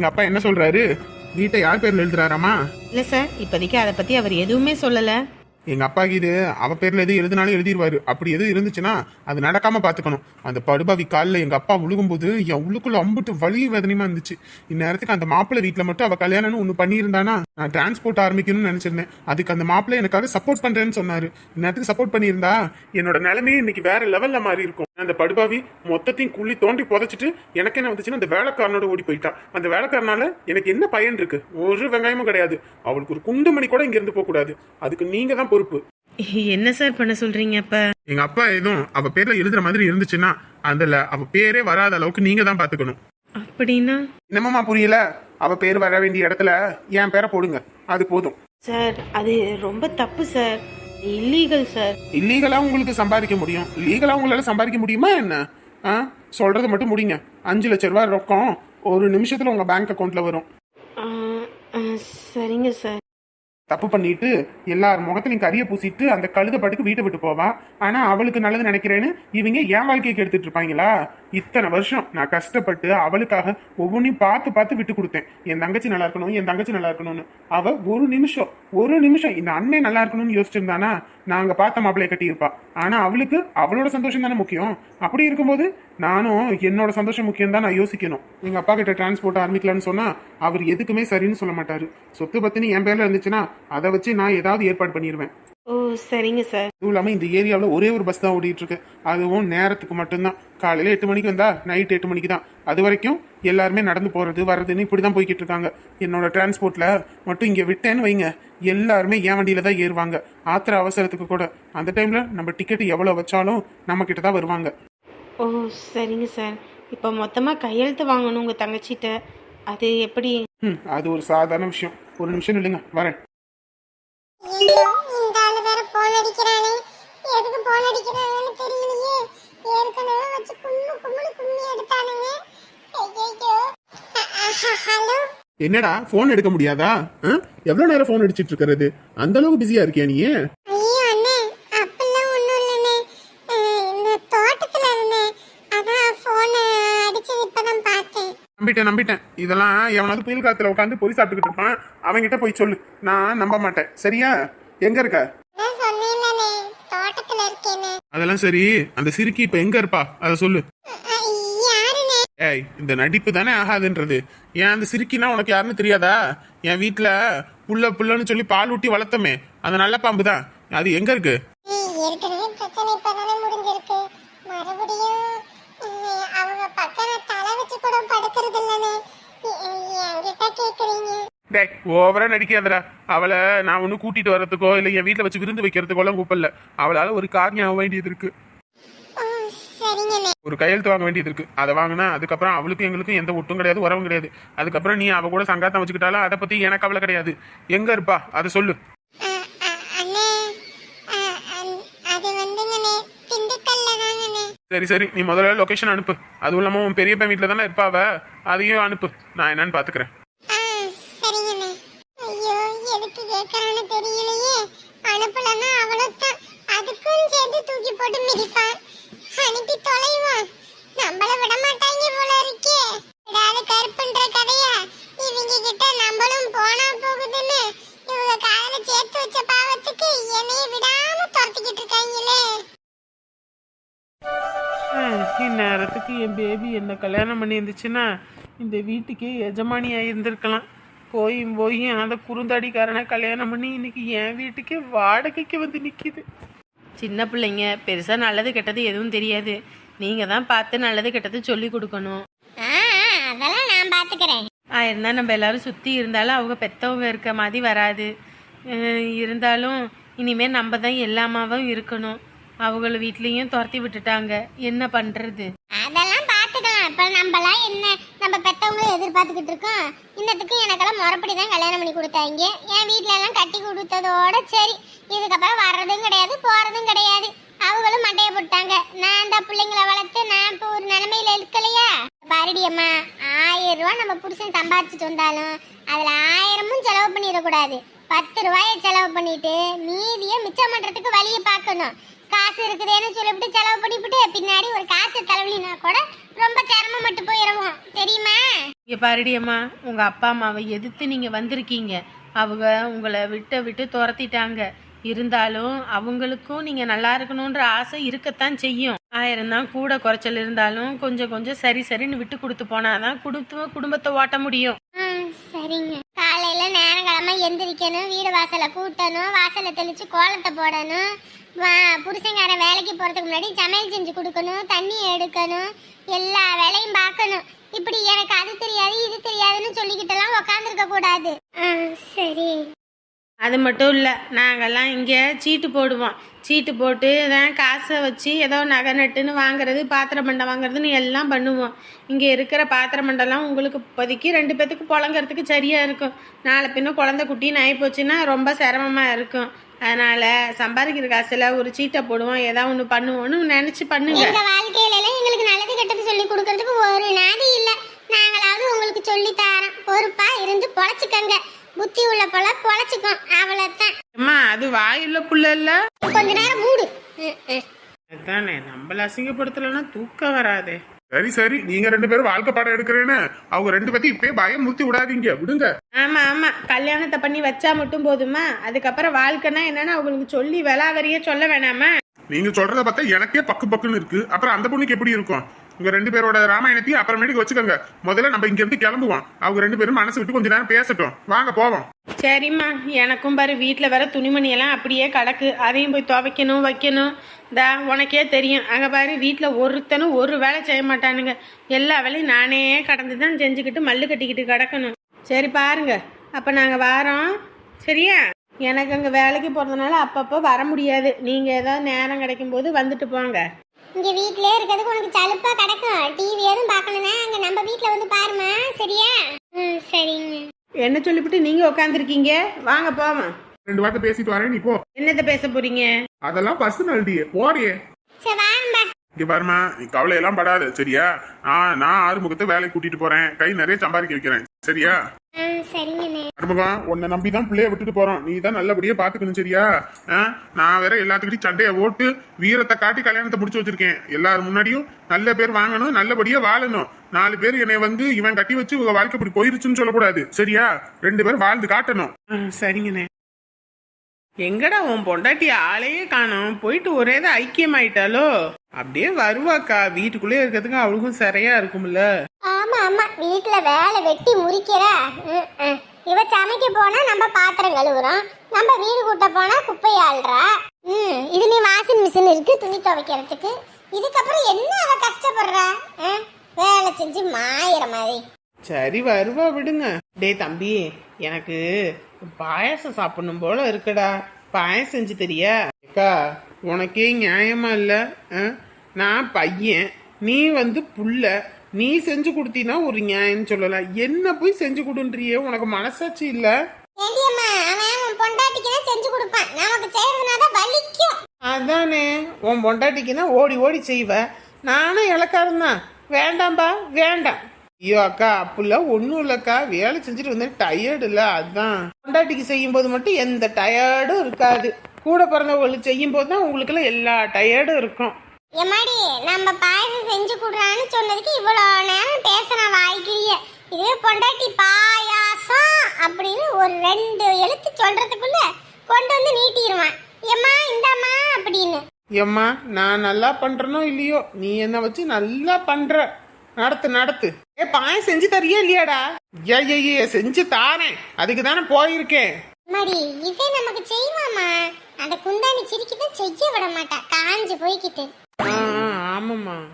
எங்க அப்பா என்ன சொல்றாரு? வீட்டை யார் பேர்ல எழுதுறாராமா? இல்லை சார் இப்போதைக்கு அதை பற்றி அவர் எதுவுமே சொல்லலை. எங்க அப்பாக்கு இது அவ பேர்ல எது எழுதினாலும் எழுதிருவாரு. அப்படி எது இருந்துச்சுன்னா அது நடக்காம பாத்துக்கணும் அந்த படுபாவி காலில் எங்க அப்பா விழுகும்போது என் உள்ளுக்குள்ள அம்புட்டு வலி வேதனையுமா இருந்துச்சு. இந்நேரத்துக்கு அந்த மாப்பிள்ளை வீட்டுல மட்டும் அவ கல்யாணம்னு ஒண்ணு பண்ணியிருந்தானா? நான் டிரான்ஸ்போர்ட் ஆரம்பிக்கணும்னு நினைச்சிருந்தேன். அதுக்கு அந்த மாப்பிள்ளை எனக்காக சப்போர்ட் பண்றேன்னு சொன்னாரு. இந்நேரத்துக்கு சப்போர்ட் பண்ணியிருந்தா என்னோட நிலைமையே இன்னைக்கு வேற லெவல்ல மாறி இருக்கும். அந்த படுபாவி மொத்தத்தையும் குள்ளி தோண்டி புதைச்சிட்டு எனக்கு என்ன வந்துச்சுன்னா அந்த வேலைக்காரனோட ஓடி போயிட்டா. அந்த வேலைக்காரனால எனக்கு என்ன பயன் இருக்கு? ஒரு வெங்காயமும் கிடையாது. அவளுக்கு ஒரு குண்டு மணி கூட இங்க இருந்து போக கூடாது. அதுக்கு நீங்க தான் பொறுப்பு. என்ன சார் பண்ண சொல்கிறீங்க அப்போ? எங்க அப்பா எதுவும் அவ பேர்ல எழுதுற மாதிரி இருந்துச்சுன்னா அதுல அவ பேரே வராத அளவுக்கு நீங்க தான் பாத்துக்கணும். அப்படின்னா? என்னமாமா புரியல? அவ பேர் வர வேண்டிய இடத்துல என் பேரை போடுங்க. அது போதும். சார் அது ரொம்ப தப்பு சார். இல்லீகல் சார் இல்லீகலா உங்களுக்கு சம்பாதிக்க முடியும். லீகலா உங்களால சம்பாதிக்க முடியுமா என்ன? ஆ? சொல்றது மட்டும் முடிங்க. அஞ்சு லட்ச ரூபாய் ரொக்கம். ஒரு நிமிஷத்துல உங்க பேங்க் அக்கவுண்ட்ல வரும். சரிங்க சார் தப்பு பண்ணிட்டு எல்லார் முகத்திலையும் கறியை பூசிட்டு அந்த கழுத பாட்டுக்கு வீட்டை விட்டு போவான் ஆனா அவளுக்கு நல்லது நினைக்கிறேன்னு இவங்க என் வாழ்க்கைக்கு எடுத்துட்டு இருப்பாங்களா? இத்தனை வருஷம் நான் கஷ்டப்பட்டு அவளுக்காக ஒவ்வொன்றையும் பார்த்து பார்த்து விட்டு கொடுத்தேன். என் தங்கச்சி நல்லா இருக்கணும் என் தங்கச்சி நல்லா இருக்கணும்னு. அவ ஒரு நிமிஷம் ஒரு நிமிஷம் இந்த அண்ணன் நல்லா இருக்கணும்னு யோசிச்சிருந்தானா? நாங்கள் பார்த்த மாப்பிள்ளைய கட்டியிருப்பா. ஆனால் அவளுக்கு அவளோட சந்தோஷம் தானே முக்கியம். அப்படி இருக்கும்போது நானும் என்னோட சந்தோஷம் முக்கியம் தான் நான் யோசிக்கணும். எங்கள் அப்பா கிட்ட டிரான்ஸ்போர்ட் ஆரம்பிக்கலான்னு சொன்னால் அவர் எதுக்குமே சரின்னு சொல்ல மாட்டார். சொத்து பத்தினி என் பேரில் இருந்துச்சுன்னா அதை வச்சு நான் ஏதாவது ஏற்பாடு பண்ணிடுவேன் சரிங்க சார். அதுவும் இல்லாமல் இந்த ஏரியாவில் ஒரே ஒரு பஸ் தான் ஓடிட்டு இருக்கு அதுவும் நேரத்துக்கு மட்டும்தான். காலையில் எட்டு மணிக்கு வந்தா நைட் எட்டு மணிக்கு தான். அது வரைக்கும் எல்லாருமே நடந்து போகிறது வர்றதுன்னு இப்படி தான் போய்கிட்டு இருக்காங்க. என்னோட டிரான்ஸ்போர்ட்டில் மட்டும் இங்கே விட்டேன்னு வைங்க. எல்லாருமே என் வண்டியில தான் ஏறுவாங்க. ஆத்திர அவசரத்துக்கு கூட. அந்த டைமில் நம்ம டிக்கெட் எவ்வளோ வச்சாலும் நம்ம கிட்ட தான் வருவாங்க. ஓ சரிங்க சார். இப்போ மொத்தமாக கையெழுத்து வாங்கணும் உங்கள் தங்கச்சிட்ட. அது எப்படி? ம் அது ஒரு சாதாரண விஷயம். ஒரு நிமிஷம் இல்லைங்க வரேன். போன் அடிக்கிறாங்கன்னு தெரியலையே. ஏற்கனவே வச்சு கும்மு கும்முனு கும்மி எடுத்தானுங்க. ஐயோ ஹலோ. என்னடா ஃபோன் எடுக்க முடியாதா? எவ்வளோ நேரம் ஃபோன் அடிச்சிட்டு இருக்கிறது? அந்த அளவுக்கு பிஸியாக இருக்கியா நீ? நம்பிட்டேன் நம்பிட்டேன். இதெல்லாம் எவனாவது புயல் காத்துல உட்காந்து பொறி சாப்பிட்டுக்கிட்டு இருப்பான். அவன்கிட்ட போய் சொல்லு. நான் நம்ப மாட்டேன். சரியா? எங்க இருக்க? அதெல்லாம் சரி. அந்த சிறுக்கி இப்ப எங்க இருப்பா? அதை சொல்லு. ஏய் இந்த நடிப்பு தானே ஆகாதுன்றது. ஏன் அந்த சிறுக்கினா உனக்கு யாருன்னு தெரியாதா? என் வீட்ல புள்ள புள்ளன்னு சொல்லி பால் ஊட்டி வளர்த்தமே. அந்த நல்ல பாம்பு தான். அது எங்க இருக்கு? அவங்க பக்கம் தலை வச்சு கூட படுக்கிறது இல்லைண்ணே என்கிட்ட கேக்குறீங்க. டேய் ஓவரா நடிக்காதடா. அவளை நான் ஒன்றும் கூட்டிட்டு வர்றதுக்கோ இல்லை என் வீட்டில் வச்சு விருந்து வைக்கிறதுக்கோலாம் கூப்பிடல. அவளால ஒரு காரியம் ஆக வேண்டியது இருக்கு. ஒரு கையெழுத்து வாங்க வேண்டியது இருக்கு. அதை வாங்கினா அதுக்கப்புறம் அவளுக்கும் எங்களுக்கும் எந்த ஒட்டும் கிடையாது உறவும் கிடையாது. அதுக்கப்புறம் நீ அவ கூட சங்காத்தம் வச்சுக்கிட்டாலும் அதை பத்தி எனக்கு கவலை கிடையாது. எங்க இருப்பா? அதை சொல்லு. சரி சரி. நீ முதல்ல லொகேஷன் அனுப்பு. அதுவும் இல்லாமல் உன் பெரிய பையன் வீட்டில் தானே இருப்பாவ அதையும் அனுப்பு. நான் என்னன்னு பார்த்துக்கிறேன் ஆ சரிங்கண்ணே ஐயோ எதுக்கு கேட்கறான்னு தெரியலையே அனுப்பலன்னா அவ்வளோதான் அதுக்கும் சேர்த்து தூக்கி போட்டு மிதிப்பான். அனுப்பி தொலைவான். நம்மள விட மாட்டாங்க போல இருக்கே. ஏதாவது கருப்புன்ற கதையா? இவங்க கிட்ட நம்மளும் போனா போகுதுன்னு. இவங்க காதல சேர்த்து வச்ச பாவத்துக்கு என்னைய விடாம துரத்திக்கிட்டு இருக்காங்களே. இந்நேரத்துக்கு என் பேபி என்ன கல்யாணம் பண்ணி இருந்துச்சுன்னா இந்த வீட்டுக்கே எஜமானியாக இருந்திருக்கலாம் போய் போய் அந்த குறுந்தாடிக்காரனை கல்யாணம் பண்ணி இன்னைக்கு என் வீட்டுக்கே வாடகைக்கு வந்து நிற்கிது சின்ன பிள்ளைங்க பெருசாக நல்லது கெட்டது எதுவும் தெரியாது. நீங்கள் தான் பார்த்து நல்லது கெட்டது சொல்லி கொடுக்கணும். அதெல்லாம் நான் பாத்துக்கிறேன் இருந்தால் நம்ம எல்லாரும் சுற்றி இருந்தாலும் அவங்க பெற்றவங்க இருக்க மாதிரி வராது. இருந்தாலும் இனிமேல் நம்ம தான் எல்லாமாவும் இருக்கணும். அவங்கள வீட்லேயும் துரத்தி விட்டுட்டாங்க. என்ன பண்ணுறது நம்மலாம் என்ன நம்ம பெற்றவங்களும் எதிர்பார்த்துக்கிட்டு இருக்கோம்? இன்னத்துக்கு எனக்கெல்லாம் முறப்படி தான் கல்யாணம் பண்ணி கொடுத்தாங்க. என் வீட்டிலலாம் கட்டி கொடுத்ததோட சரி. இதுக்கப்புறம் வர்றதும் கிடையாது போறதும் கிடையாது. அவங்களும் மண்டைய போட்டாங்க நான் அந்த பிள்ளைங்களை வளர்த்து நான் இப்போ ஒரு நிலமையில இருக்கலையா? பாருடி அம்மா ஆயிரம் ரூபா நம்ம புருஷன் சம்பாதிச்சிட்டு வந்தாலும் அதில் ஆயிரமும் செலவு பண்ணிடக்கூடாது. பத்து ரூபாயை செலவு பண்ணிட்டு மீதியை மிச்சம் பண்ணுறதுக்கு வழியை பார்க்கணும். காசு இருக்குதேன்னு சொல்லிவிட்டு செலவு பண்ணிவிட்டு பின்னாடி ஒரு காய்ச்சல் தலைவலினா கூட ரொம்ப சிரமப்பட்டு போயிடுவோம் தெரியுமா? இங்கே பாருடியம்மா உங்கள் அப்பா அம்மாவை எதிர்த்து நீங்கள் வந்திருக்கீங்க. அவங்க உங்களை விட்டு விட்டு துரத்திட்டாங்க. இருந்தாலும் அவங்களுக்கும் நீங்கள் நல்லா இருக்கணுன்ற ஆசை இருக்கத்தான் செய்யும். ஆயிரம் தான் கூட குறைச்சல் இருந்தாலும் கொஞ்சம் கொஞ்சம் சரி சரின்னு விட்டு கொடுத்து போனாதான் குடும்ப குடும்பத்தை ஓட்ட முடியும். சரிங்க. காலையில நேரங்கிழமை எந்திரிக்கணும் வீடு வாசலை கூட்டணும் வாசலை தெளிச்சு கோலத்தை போடணும். வா- புருஷன்காரன் வேலைக்கு போகிறதுக்கு முன்னாடி சமையல் செஞ்சு கொடுக்கணும் தண்ணி எடுக்கணும் எல்லா வேலையும் பார்க்கணும். இப்படி எனக்கு அது தெரியாது இது தெரியாதுன்னு சொல்லிக்கிட்டெல்லாம் உக்காந்துருக்க கூடாது. சரி. அது மட்டும் இல்லை நாங்கெல்லாம் இங்கே சீட்டு போடுவோம். சீட்டு போட்டு தான் காசை வச்சு ஏதோ நகை நட்டுன்னு வாங்குறது பாத்திர மண்டம் வாங்குறதுன்னு எல்லாம் பண்ணுவோம். இங்கே இருக்கிற பாத்திர மண்டம்லாம் உங்களுக்கு இப்போதைக்கு ரெண்டு பேத்துக்கு புழங்கறதுக்கு சரியாக இருக்கும். நாளை பின்ன குழந்தை குட்டின்னு ஆகி போச்சுன்னா ரொம்ப சிரமமாக இருக்கும். அதனால் சம்பாதிக்கிற காசில் ஒரு சீட்டை போடுவோம் ஏதாவது ஒன்று பண்ணுவோன்னு நினச்சி பண்ணுங்க. எங்க வாழ்க்கையில எல்லாம் எங்களுக்கு நல்லது கெட்டது சொல்லி கொடுக்கறதுக்கு ஒரு நாதி இல்ல. நாங்களாவது உங்களுக்கு சொல்லி தரோம் பொறுப்பா இருந்து பொழைச்சுக்கங்க. புத்தி உள்ள போல பொழைச்சுக்கோ அவ்வளவுதான். அம்மா அது வாயுள்ள புள்ள இல்லை? கொஞ்ச நேரம் மூடு. அதுதானே நம்மள அசிங்கப்படுத்தலைன்னா தூக்கம் வராதே. சரி சரி. நீங்க ரெண்டு பேரும் வாழ்க்கை பாடம் எடுக்கிறேன்னு அவங்க ரெண்டு பேத்தையும் இப்பயே பயம் முத்தி விடாதீங்க. விடுங்க. ஆமா ஆமா. கல்யாணத்தை பண்ணி வச்சா மட்டும் போதுமா? அதுக்கப்புறம் வாழ்க்கைன்னா என்னன்னு அவங்களுக்கு சொல்லி விலாவரியே சொல்ல வேணாமா? நீங்க சொல்றத பார்த்தா எனக்கே பக்கு பக்குன்னு இருக்கு. அப்புறம் அந்த பொண்ணுக்கு எப்படி இருக்கும்? உங்க ரெண்டு பேரோட ராமாயணத்தையும் அப்புறமேட்டுக்கு வச்சுக்கோங்க. முதல்ல நம்ம இங்க இருந்து கிளம்புவோம். அவங்க ரெண்டு பேரும் மனசு விட்டு கொஞ்ச நேரம் பேசட்டும். வாங்க போவோம். சரிம்மா. எனக்கும் பாரு வீட்டில் வர துணிமணியெல்லாம் அப்படியே கிடக்கு அதையும் போய் துவைக்கணும் வைக்கணும். தா உனக்கே தெரியும். அங்கே பாரு வீட்டில் ஒருத்தனும் ஒரு வேலை செய்ய மாட்டானுங்க. எல்லா வேலையும் நானே கடந்து தான் செஞ்சுக்கிட்டு மல்லு கட்டிக்கிட்டு கிடக்கணும். சரி பாருங்க. அப்போ நாங்கள் வாரோம். சரியா? எனக்கு அங்கே வேலைக்கு போகிறதுனால அப்பப்போ வர முடியாது. நீங்கள் ஏதாவது நேரம் கிடைக்கும் போது வந்துட்டு போங்க. இங்க வீட்லயே இருக்கிறதுக்கு உனக்கு சலுப்பா கிடக்கும். டிவி எதுவும் பார்க்கணும்னா அங்க நம்ம வீட்ல வந்து பாருமா சரியா? ம் சரிங்க. என்ன சொல்லிவிட்டு நீங்கள் உட்காந்துருக்கீங்க வாங்க போவோம் ரெண்டு வார்த்தை பேசிட்டு வரேன் நீ போ. என்னத்தை பேச போறீங்க? அதெல்லாம் பர்சனாலிட்டியே போறியே சரி வாரும்பா இங்க பாருமா நீ கவலை எல்லாம் படாத சரியா? நான் நான் ஆறுமுகத்தை வேலைக்கு கூட்டிட்டு போறேன். கை நிறைய சம்பாதிக்க வைக்கிறேன் சரியா? ஆ சரிங்கண்ணே ஆறுமுகம் உன்னை நம்பி தான் பிள்ளைய விட்டுட்டு போறோம். நீ தான் நல்லபடியா பாத்துக்கணும் சரியா? ஆ? நான் வேற எல்லாத்துக்கிட்டையும் சண்டைய ஓட்டு வீரத்தை காட்டி கல்யாணத்தை முடிச்சு வச்சிருக்கேன். எல்லாரும் முன்னாடியும் நல்ல பேர் வாங்கணும் நல்லபடியா வாழணும். நாலு பேர் என்னை வந்து இவன் கட்டி வச்சு உங்க வாழ்க்கை இப்படி போயிருச்சுன்னு சொல்லக்கூடாது. சரியா? ரெண்டு பேரும் வாழ்ந்து காட்டணும். சரிங்கண்ணே. எங்கடா உன் பொண்டாட்டி ஆளையே காணோம்? போயிட்டு ஒரே தான் ஐக்கியமாயிட்டாலோ அப்படியே வருவாக்கா. வீட்டுக்குள்ளே இருக்கிறதுக்கு அவளுக்கும் சரியா இருக்கும்ல. ஆமா ஆமா. வீட்ல வேலை வெட்டி முறிக்கிறா. இவ சமைக்க போனா நம்ம பாத்திரம் கழுவுறோம். நம்ம வீடு கூட்ட போனா குப்பை ஆள்றா. ம் இதுலயும் வாஷிங் மிஷின் இருக்கு துணி துவைக்கிறதுக்கு. இதுக்கப்புறம் என்ன அவ கஷ்டப்படுறா? ஆ? வேலை செஞ்சு மாயிற மாதிரி. சரி வருவா விடுங்க. டேய் தம்பி எனக்கு பாயாசம் சாப்பிடணும் போல இருக்குடா. பாயசம் செஞ்சு தெரியா? அக்கா உனக்கே நியாயமா இல்ல? ஆ? நான் பையன். நீ வந்து புள்ள. நீ செஞ்சு கொடுத்தீன்னா ஒரு நியாயம்னு சொல்லலாம் என்ன போய் செஞ்சு கொடுன்றியே? உனக்கு மனசாட்சி இல்ல? அதானே உன் பொண்டாட்டிக்குன்னா ஓடி ஓடி செய்வ? நானும் இலக்காரன் தான். வேண்டாம்பா வேண்டாம். ஐயோ அக்கா அப்படில ஒன்றும் இல்லைக்கா. வேலை செஞ்சுட்டு வந்து டயர்டு இல்லை அதான். பொண்டாட்டிக்கு செய்யும் போது மட்டும் எந்த டயர்டும் இருக்காது. கூட பிறந்தவங்களுக்கு செய்யும் போது தான் உங்களுக்குலாம் எல்லா டயர்டும் இருக்கும். எம்மாடி நம்ம பாயசம் செஞ்சு கொடுறான்னு சொன்னதுக்கு இவ்வளோ நேரம் பேசுறான் வாய்க்கிறிய. இதே பொண்டாட்டி பாயாசம் அப்படின்னு ஒரு ரெண்டு எழுத்து சொல்றதுக்குள்ள கொண்டு வந்து நீட்டிடுவான் எம்மா இந்தாம்மா அப்படின்னு. ஏம்மா நான் நல்லா பண்றனோ இல்லையோ? நீ என்ன வச்சு நல்லா பண்ற. நடத்து நடத்து. ஏ பாயம் செஞ்சு தரியா இல்லையாடா? ஏ செஞ்சு தாரேன். அதுக்கு தானே போயிருக்கேன். மடி இதே நமக்கு செய்வாமா அந்த குந்தாணி சிரிக்கிட்ட செய்ய விட மாட்டா. காஞ்சு போய்கிட்டு ஆமாம்மா.